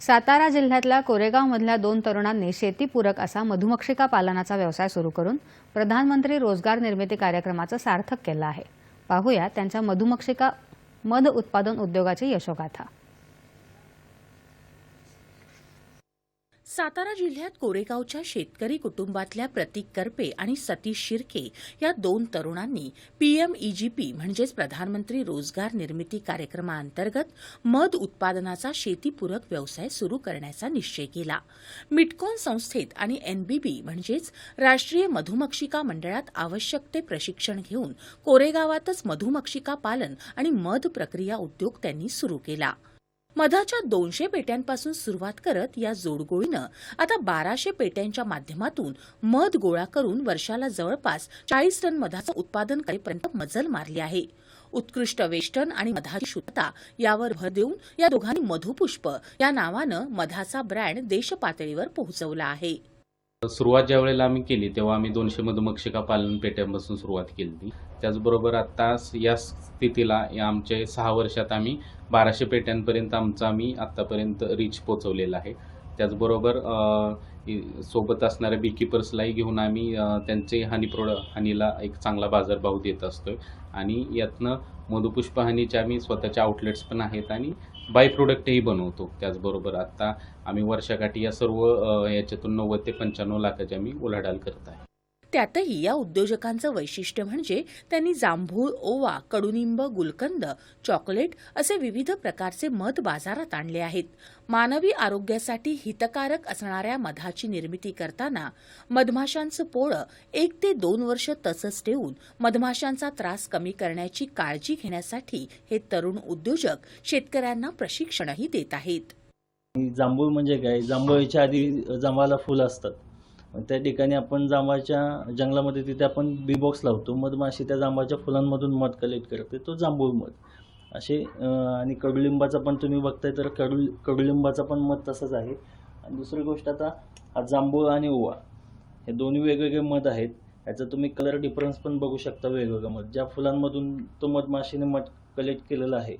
सातारा जिल्ह्यातल्या कोरेगावमधल्या दोन तरुणांनी शेतीपूरक असा मधुमक्षिका पालनाचा व्यवसाय सुरू करून प्रधानमंत्री रोजगार निर्मिती कार्यक्रमाचं सार्थक केलं आहे. पाहूया त्यांच्या मधुमक्षिका मध उत्पादन उद्योगाची यशोगाथा. सातारा जिल्ह्यात कोरेगावच्या शेतकरी कुटुंबातल्या प्रतीक करपे आणि सतीश शिर्के या दोन तरुणांनी पीएमईजीपी म्हणजेच प्रधानमंत्री रोजगार निर्मिती कार्यक्रमाअंतर्गत मध उत्पादनाचा शेतीपूरक व्यवसाय सुरू करण्याचा निश्चय केला. मिटकॉन संस्थेत आणि एनबीबी म्हणजेच राष्ट्रीय मधुमक्षिका मंडळात आवश्यक ते प्रशिक्षण घेऊन कोरेगावातच मधुमक्षिका पालन आणि मध प्रक्रिया उद्योग त्यांनी सुरू केला. मधाच्या दोनशे पेट्यांपासून सुरुवात करत या जोडगोळीनं आता बाराशे पेट्यांच्या माध्यमातून मध गोळा करून वर्षाला जवळपास चाळीस टन मधाचं उत्पादन करेपर्यंत मजल मारली आहे. उत्कृष्ट वेष्टन आणि मधाची शुद्धता यावर भर देऊन या दोघांनी मधुपुष्प या नावानं मधाचा ब्रँड देशपातळीवर पोहोचवला आहे. सुरुवात ज्या वेळेला आम्ही केली तेव्हा आम्ही दोनशे मधुमक्षिका पालन पेट्यांपासून सुरुवात केली त्याचबरोबर आता या स्थितीला या आमचे सहा वर्षात आम्ही बाराशे पेट्यांपर्यंत आमचा आम्ही आत्तापर्यंत रीच पोचवलेला आहे. त्याचबरोबर अ, सोबत असणाऱ्या बीकीपर्सलाही घेऊन आम्ही त्यांचे हानी प्रोड हानीला एक चांगला बाजारभाव देत असतोय. आणि यातनं मधुपुष्प हानीचे आम्ही स्वतःचे आउटलेट्स पण आहेत आणि बाय प्रोडक्टही बनवतो. त्याचबरोबर आत्ता आम्ही वर्षाकाठी या सर्व याच्यातून नव्वद ते पंच्याण्णव लाखाची आम्ही उलाढाल करत आहे. त्यातही या उद्योजकांचं वैशिष्ट्य म्हणजे त्यांनी जांभूळ ओवा कडुनिंब गुलकंद चॉकलेट असे विविध प्रकारचे मध बाजारात आणले आहेत. मानवी आरोग्यासाठी हितकारक असणाऱ्या मधाची निर्मिती करताना मधमाशांचं पोळं एक ते दोन वर्ष तसंच ठेवून मधमाशांचा त्रास कमी करण्याची काळजी घेण्यासाठी हे तरुण उद्योजक शेतकऱ्यांना प्रशिक्षणही देत आहेत. जांभूळ म्हणजे काय? जांभळीच्या आधी जांभळाला फुलं असतात. त्या ठिकाणी आपण जांभळाच्या जंगलामध्ये तिथे आपण बी बॉक्स लावतो मधमाशी त्या जांभळाच्या फुलांमधून मध कलेक्ट करते. तो जांभूळ मध. असे आणि कडुलिंबाचा पण तुम्ही बघताय तर कडु कडुलिंबाचा पण मध तसंच आहे. आणि दुसरी गोष्ट आता हा जांभूळ आणि ओवा हे दोन्ही वेगवेगळे मध आहेत. याचा तुम्ही कलर डिफरन्स पण बघू शकता वेगवेगळं मध. ज्या फुलांमधून तो मधमाशीने मध कलेक्ट केलेला आहे.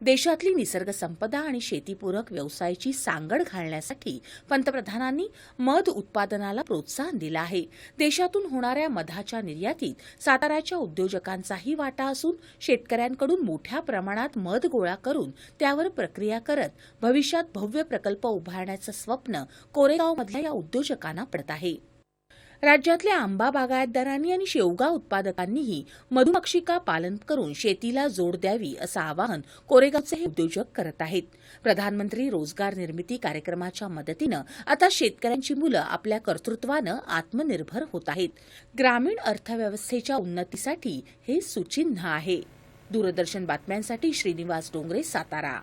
देशातली निसर्ग संपदा आणि शेतीपूरक व्यवसायाची सांगड घालण्यासाठी पंतप्रधानांनी मध उत्पादनाला प्रोत्साहन दिलं आहे. देशातून होणाऱ्या मधाच्या निर्यातीत साताऱ्याच्या उद्योजकांचाही वाटा असून शेतकऱ्यांकडून मोठ्या प्रमाणात मध गोळा करून त्यावर प्रक्रिया करत भविष्यात भव्य प्रकल्प उभारण्याचं स्वप्न कोरेगावमधल्या या उद्योजकांना पडत आहे. राज्यातल्या आंबा बागायतदारांनी आणि शेवगा उत्पादकांनीही मधुमक्षिका पालन करून शेतीला जोड द्यावी असं आवाहन कोरेगावचे हे उद्योजक करत आहेत. प्रधानमंत्री रोजगार निर्मिती कार्यक्रमाच्या मदतीनं आता शेतकऱ्यांची मुलं आपल्या कर्तृत्वानं आत्मनिर्भर होत आहेत. ग्रामीण अर्थव्यवस्थेच्या उन्नतीसाठी हे सुचिन्ह आहे. दूरदर्शन बातम्यांसाठी श्रीनिवास डोंगरे सातारा.